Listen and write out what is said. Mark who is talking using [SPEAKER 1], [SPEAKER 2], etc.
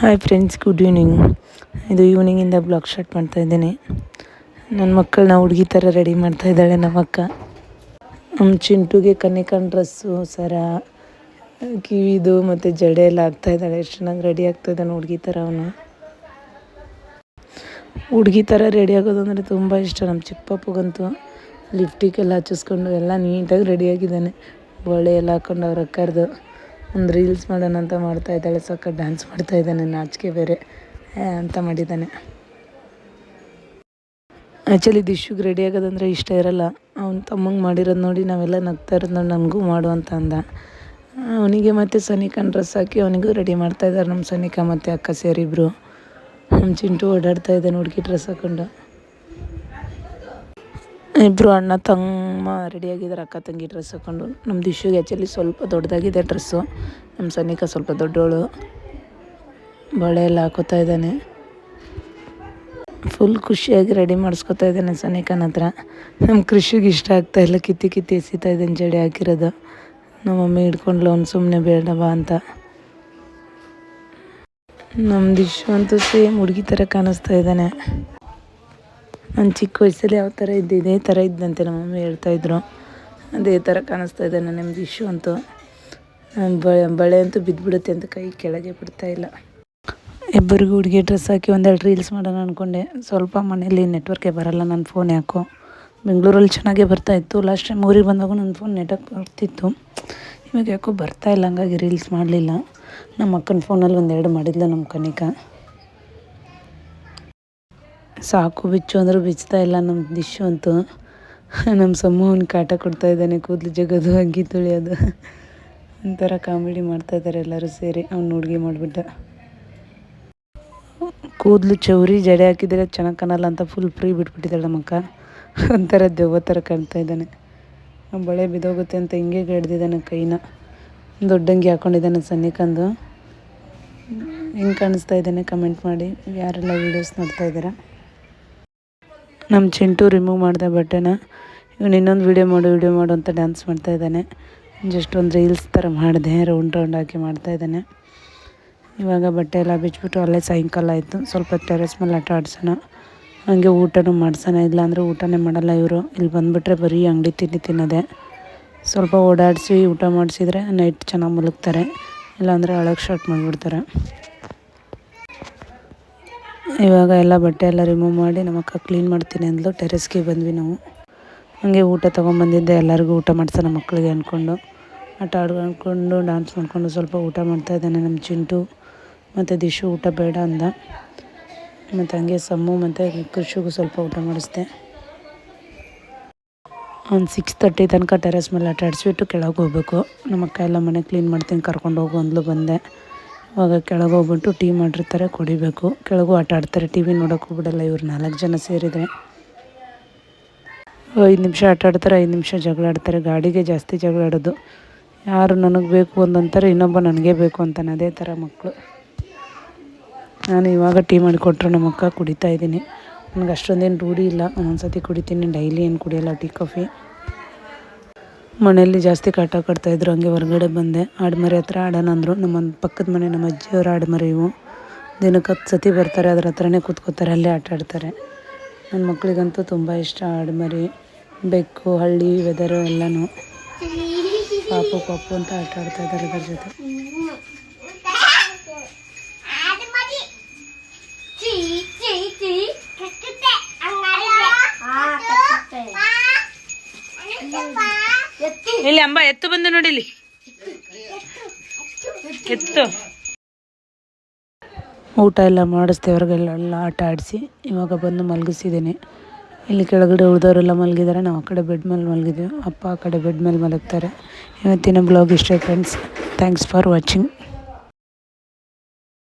[SPEAKER 1] Hi friends good evening ಇದು ಈವ್ನಿಂಗಿಂದ blog start ಮಾಡ್ತಾ ಇದ್ದೀನಿ. ನನ್ನ ಮಕ್ಕಳನ್ನ ಹುಡುಗಿ ಥರ ರೆಡಿ ಮಾಡ್ತಾ ಇದ್ದಾಳೆ ನಮ್ಮ ಅಕ್ಕ. ನಮ್ಮ ಚಿಂಟುಗೆ ಕನ್ನಿಕಣ್ ಡ್ರೆಸ್ಸು ಸರ, ಕಿವಿದು ಮತ್ತು ಜಡೆ ಎಲ್ಲ ಆಗ್ತಾ ಇದ್ದಾಳೆ. ಎಷ್ಟು ಚೆನ್ನಾಗಿ ರೆಡಿ ಆಗ್ತಾ ಇದ್ದಾನೆ ಹುಡುಗಿ ಥರ ಅವನು. ಹುಡುಗಿ ಥರ ರೆಡಿ ಆಗೋದು ಅಂದರೆ ತುಂಬ ಇಷ್ಟ ನಮ್ಮ ಚಿಕ್ಕಪ್ಪಗಂತೂ. ಲಿಫ್ಟಿಗೆಲ್ಲ ಹಚ್ಚಿಸ್ಕೊಂಡು ಎಲ್ಲ ನೀಟಾಗಿ ರೆಡಿಯಾಗಿದ್ದಾನೆ ಬಳೆ ಎಲ್ಲ ಹಾಕ್ಕೊಂಡು ಅವ್ರ ಅಕ್ಕರ್ದು. ಒಂದು ರೀಲ್ಸ್ ಮಾಡೋಣ ಅಂತ ಮಾಡ್ತಾ ಇದ್ದಾಳೆ. ಸಕ್ಕ ಡ್ಯಾನ್ಸ್ ಮಾಡ್ತಾ ಇದ್ದಾನೆ, ನಾಚಿಕೆ ಬೇರೆ ಅಂತ ಮಾಡಿದ್ದಾನೆ. ಆ್ಯಕ್ಚುಲಿ ದಿಶುಗೆ ರೆಡಿ ಆಗೋದಂದ್ರೆ ಇಷ್ಟ ಇರಲ್ಲ. ಅವ್ನ ತಮ್ಮಂಗೆ ಮಾಡಿರೋದು ನೋಡಿ ನಾವೆಲ್ಲ ನಗ್ತಾ ಇರೋದು ನೋಡಿ ನನಗೂ ಮಾಡು ಅಂತ ಅಂದ. ಅವನಿಗೆ ಮತ್ತು ಸನಿಕನ್ ಡ್ರೆಸ್ ಹಾಕಿ ಅವನಿಗೂ ರೆಡಿ ಮಾಡ್ತಾ ಇದ್ದಾರೆ ನಮ್ಮ ಸನಿಕಾ ಮತ್ತು ಅಕ್ಕ ಸೇರಿಬ್ರು. ನಮ್ಮ ಚಿಂಟು ಓಡಾಡ್ತಾ ಇದ್ದಾನೆ, ಹುಡುಗಿ ಡ್ರೆಸ್ ಹಾಕೊಂಡು. ಇಬ್ಬರು ಅಣ್ಣ ತಮ್ಮ ರೆಡಿಯಾಗಿದ್ದಾರೆ ಅಕ್ಕ ತಂಗಿ ಡ್ರೆಸ್ ಹಾಕೊಂಡು. ನಮ್ಮ ದಿಶುಗೆ ಆ್ಯಕ್ಚುಲಿ ಸ್ವಲ್ಪ ದೊಡ್ಡದಾಗಿದೆ ಡ್ರೆಸ್ಸು ನಮ್ಮ ಸನಿಕ ಸ್ವಲ್ಪ ದೊಡ್ಡವಳು. ಬಳೆ ಎಲ್ಲ ಹಾಕೋತಾ ಇದ್ದಾನೆ. ಫುಲ್ ಖುಷಿಯಾಗಿ ರೆಡಿ ಮಾಡಿಸ್ಕೊತಾ ಇದ್ದಾನೆ ಸನಿಕನ ಹತ್ರ. ನಮ್ಮ ಕೃಷಿಗೆ ಇಷ್ಟ ಆಗ್ತಾ ಇಲ್ಲ, ಕಿತ್ತಿ ಕಿತ್ತಿ ಎಸಿತಾ ಇದ್ದಾನೆ ಜಡೆ ಹಾಕಿರೋದು. ನಮ್ಮ ಮಮ್ಮಿ ಹಿಡ್ಕೊಂಡ್ಲು, ಅವ್ನು ಸುಮ್ಮನೆ ಬೇಡವಾ ಅಂತ. ನಮ್ಮ ದಿಶು ಅಂತೂ ಸೇಮ್ ಹುಡುಗಿ ಥರ ಕಾಣಿಸ್ತಾ ಇದ್ದಾನೆ. ನಾನು ಚಿಕ್ಕ ವಯಸ್ಸಲ್ಲಿ ಯಾವ ಥರ ಇದ್ದೆ, ಇದೇ ಥರ ಇದ್ದಂತೆ ನಮ್ಮ ಮಮ್ಮಿ ಹೇಳ್ತಾಯಿದ್ರು ಅದೇ ಥರ ಕಾಣಿಸ್ತಾ ಇದೆ ನನ್ನ ಇಶ್ಯೂ ಅಂತೂ. ಬಳೆ ಅಂತೂ ಬಿದ್ದುಬಿಡುತ್ತೆ ಅಂತ ಕೈ ಕೆಳಗೆ ಬಿಡ್ತಾ ಇಲ್ಲ. ಇಬ್ಬರಿಗೂ ಹುಡುಗಿ ಡ್ರೆಸ್ ಹಾಕಿ ಒಂದೆರಡು ರೀಲ್ಸ್ ಮಾಡೋಣ ಅಂದ್ಕೊಂಡೆ ಸ್ವಲ್ಪ ಮನೇಲಿ ನೆಟ್ವರ್ಕೇ ಬರೋಲ್ಲ, ನನ್ನ ಫೋನ್ ಯಾಕೋ. ಬೆಂಗಳೂರಲ್ಲಿ ಚೆನ್ನಾಗೇ ಬರ್ತಾಯಿತ್ತು ಲಾಸ್ಟ್ ಟೈಮ್ ಊರಿಗೆ ಬಂದಾಗ ನನ್ನ ಫೋನ್ ನೆಟ್ವರ್ಕ್ ಬರ್ತಿತ್ತು. ಇವಾಗ ಯಾಕೋ ಬರ್ತಾಯಿಲ್ಲ ಹಂಗಾಗಿ ರೀಲ್ಸ್ ಮಾಡಲಿಲ್ಲ. ನಮ್ಮ ಅಕ್ಕನ ಫೋನಲ್ಲಿ ಒಂದೆರಡು ಮಾಡಿದ್ಲು ನಮ್ಮ ಕನಿಕ. ಸಾಕು, ಬಿಚ್ಚು ಅಂದರೂ ಬಿಚ್ತಾ ಇಲ್ಲ ನಮ್ಮ ದಿಶು ಅಂತೂ. ನಮ್ಮ ಸಮೂಹನ ಕಾಟ ಕೊಡ್ತಾ ಇದ್ದಾನೆ, ಕೂದಲು ಜಗದು ಅಗ್ಗಿ ತುಳಿಯೋದು. ಒಂಥರ ಕಾಮಿಡಿ ಮಾಡ್ತಾ ಇದ್ದಾರೆ ಎಲ್ಲರೂ ಸೇರಿ. ಅವ್ನು ಹುಡುಗಿ ಮಾಡಿಬಿಟ್ಟ. ಕೂದಲು ಚೌರಿ, ಜಡೆ ಹಾಕಿದರೆ ಚೆನ್ನಾಗಿ ಕಾಣಲ್ಲ ಅಂತ ಫುಲ್ ಫ್ರೀ ಬಿಟ್ಬಿಟ್ಟಿದ್ದಾಳೆ ನಮ್ಮಕ್ಕ ಒಂಥರ ದೆವ್ವ ಥರ ಕಾಣ್ತಾ ಇದ್ದಾನೆ. ಬಳೆ ಬಿದೋಗುತ್ತೆ ಅಂತ ಹಿಂಗೆ ಹಿಡ್ದಿದ್ದಾನೆ ಕೈನ ದೊಡ್ಡಂಗಿ ಹಾಕ್ಕೊಂಡಿದ್ದಾನೆ ಸನ್ನಿಕಂದು ಹೆಂಗೆ ಕಾಣಿಸ್ತಾ ಇದ್ದಾನೆ ಕಮೆಂಟ್ ಮಾಡಿ. ಯಾರೆಲ್ಲ ವೀಡಿಯೋಸ್ ನೋಡ್ತಾ ಇದ್ದೀರಾ? ನಮ್ಮ ಚಿಂಟು ರಿಮೂವ್ ಮಾಡಿದೆ ಬಟ್ಟೆನ. ಇವನು ಇನ್ನೊಂದು ವೀಡಿಯೋ ಮಾಡು ವೀಡಿಯೋ ಮಾಡು ಅಂತ ಡ್ಯಾನ್ಸ್ ಮಾಡ್ತಾ ಇದ್ದಾನೆ. ಜಸ್ಟ್ ಒಂದು ರೀಲ್ಸ್ ಥರ ಮಾಡಿದೆ ರೌಂಡ್ ರೌಂಡ್ ಹಾಕಿ ಮಾಡ್ತಾ ಇದ್ದಾನೆ. ಇವಾಗ ಬಟ್ಟೆ ಎಲ್ಲ ಬಿಚ್ಚಿಬಿಟ್ಟು ಅಲ್ಲೇ ಸಾಯಂಕಾಲ ಆಯಿತು. ಸ್ವಲ್ಪ ಟೆರೆಸ್ ಮೇಲೆ ಆಟ ಆಡ್ಸೋಣ. ಹಂಗೆ ಊಟನೂ ಮಾಡ್ಸೋಣ. ಇಲ್ಲಾಂದರೆ ಊಟನೇ ಮಾಡಲ್ಲ ಇವರು. ಇಲ್ಲಿ ಬಂದುಬಿಟ್ರೆ ಬರೀ ಅಂಗಡಿ ತಿಂಡಿ ತಿನ್ನೋದೆ. ಸ್ವಲ್ಪ ಓಡಾಡಿಸಿ ಊಟ ಮಾಡಿಸಿದ್ರೆ ನೈಟ್ ಚೆನ್ನಾಗಿ ಮಲಗ್ತಾರೆ. ಇಲ್ಲಾಂದರೆ ಅಳಕ್ಕೆ ಶಾರ್ಟ್ ಮಾಡಿಬಿಡ್ತಾರೆ. ಇವಾಗ ಎಲ್ಲ ಬಟ್ಟೆ ಎಲ್ಲ ರಿಮೂವ್ ಮಾಡಿ ನಮ್ಮ ಅಕ್ಕ ಕ್ಲೀನ್ ಮಾಡ್ತೀನಿ ಅಂದ್ಲು. ಟೆರೆಸ್ಗೆ ಬಂದ್ವಿ ನಾವು. ಹಂಗೆ ಊಟ ತೊಗೊಂಬಂದಿದ್ದೆ. ಎಲ್ಲರಿಗೂ ಊಟ ಮಾಡ್ಸೋಣ ಮಕ್ಕಳಿಗೆ ಅಂದ್ಕೊಂಡು ಆಟ ಆಡ್ಕೊಂಡು ಡ್ಯಾನ್ಸ್ ಮಾಡಿಕೊಂಡು ಸ್ವಲ್ಪ ಊಟ ಮಾಡ್ತಾ ಇದ್ದಾನೆ ನಮ್ಮ ಚಿಂಟು ಮತ್ತು ದಿಶು. ಊಟ ಬೇಡ ಅಂದ. ಮತ್ತು ಹಂಗೆ ಸಮ್ಮು ಮತ್ತು ಕೃಷಿಗೂ ಸ್ವಲ್ಪ ಊಟ ಮಾಡಿಸ್ದೆ. ಒಂದು ಸಿಕ್ಸ್ ತರ್ಟಿ ತನಕ ಟೆರೆಸ್ ಮೇಲೆ ಆಟ ಆಡಿಸ್ಬಿಟ್ಟು ಕೆಳಗೆ ಹೋಗ್ಬೇಕು. ನಮ್ಮ ಅಕ್ಕ ಎಲ್ಲ ಮನೆ ಕ್ಲೀನ್ ಮಾಡ್ತೀನಿ ಕರ್ಕೊಂಡು ಹೋಗು ಅಂದ್ಲು ಬಂದೆ. ಇವಾಗ ಕೆಳಗೆ ಹೋಗ್ಬಿಟ್ಟು ಟೀ ಮಾಡಿರ್ತಾರೆ, ಕುಡಿಬೇಕು. ಕೆಳಗೂ ಆಟ ಆಡ್ತಾರೆ. ಟಿ ವಿ ನೋಡೋಕ್ಕೂ ಬಿಡಲ್ಲ ಇವ್ರು ನಾಲ್ಕು ಜನ ಸೇರಿದರೆ. ಐದು ನಿಮಿಷ ಆಟ ಆಡ್ತಾರೆ, ಐದು ನಿಮಿಷ ಜಗಳ ಆಡ್ತಾರೆ. ಗಾಡಿಗೆ ಜಾಸ್ತಿ ಜಗಳ ಆಡೋದು. ಯಾರು ನನಗೆ ಬೇಕು ಅಂದಂತಾರೆ, ಇನ್ನೊಬ್ಬ ನನಗೆ ಬೇಕು ಅಂತಾನೆ. ಅದೇ ಥರ ಮಕ್ಕಳು ನಾನು ಇವಾಗ ಟೀ ಮಾಡಿಕೊಟ್ರು ನಮ್ಮ ಅಕ್ಕ ಕುಡಿತಾ ಇದ್ದೀನಿ. ನನಗೆ ಅಷ್ಟೊಂದೇನು ರೂಢಿ ಇಲ್ಲ. ಒಂದೊಂದು ಸತಿ ಕುಡಿತೀನಿ. ಡೈಲಿ ಏನು ಕುಡಿಯೋಲ್ಲ, ಟೀ, ಕಾಫಿ. ಮನೆಯಲ್ಲಿ ಜಾಸ್ತಿ ಕಾಟ ಕಟ್ತಾಯಿದ್ರು ಹಂಗೆ ಹೊರಗಡೆ ಬಂದೆ. ಆಡುಮರಿ ಹತ್ರ ಆಡೋಣ ಅಂದರು ನಮ್ಮ ಪಕ್ಕದ ಮನೆ, ನಮ್ಮ ಅಜ್ಜಿಯವ್ರ ಆಡುಮರಿ ಇವು. ದಿನಕ್ಕೆ ಹತ್ತು ಸತಿ ಬರ್ತಾರೆ, ಅದ್ರ ಹತ್ರನೇ ಕೂತ್ಕೋತಾರೆ, ಅಲ್ಲೇ ಆಟ ಆಡ್ತಾರೆ. ನನ್ನ ಮಕ್ಕಳಿಗಂತೂ ತುಂಬ ಇಷ್ಟ ಆಡುಮರಿ. ಬೆಕ್ಕು, ಹಳ್ಳಿ ವೆದರು ಎಲ್ಲನೂ. ಪಾಪು ಪಾಪು ಅಂತ ಆಟ ಆಡ್ತಾಯಿದ್ದಾರೆ ಅದ್ರ ಜೊತೆ. ಇಲ್ಲಿ ಅಂಬ, ಎತ್ತು ಬಂದು ನೋಡಿ ಇಲ್ಲಿ. ಎತ್ತು. ಊಟ ಎಲ್ಲ ಮಾಡಿಸ್ದೆ ಹೊರಗೆಲ್ಲ ಆಟ ಆಡಿಸಿ. ಇವಾಗ ಬಂದು ಮಲಗಿಸಿದ್ದೀನಿ. ಇಲ್ಲಿ ಕೆಳಗಡೆ ಉಳಿದವರೆಲ್ಲ ಮಲಗಿದ್ದಾರೆ. ನಾವು ಆ ಕಡೆ ಬೆಡ್ ಮೇಲೆ ಮಲಗಿದ್ದೀವಿ. ಅಪ್ಪ ಆ ಕಡೆ ಬೆಡ್ ಮೇಲೆ ಮಲಗ್ತಾರೆ. ಇವತ್ತಿನ ಬ್ಲಾಗ್ ಇಷ್ಟೇ ಫ್ರೆಂಡ್ಸ್ ಥ್ಯಾಂಕ್ಸ್ ಫಾರ್ ವಾಚಿಂಗ್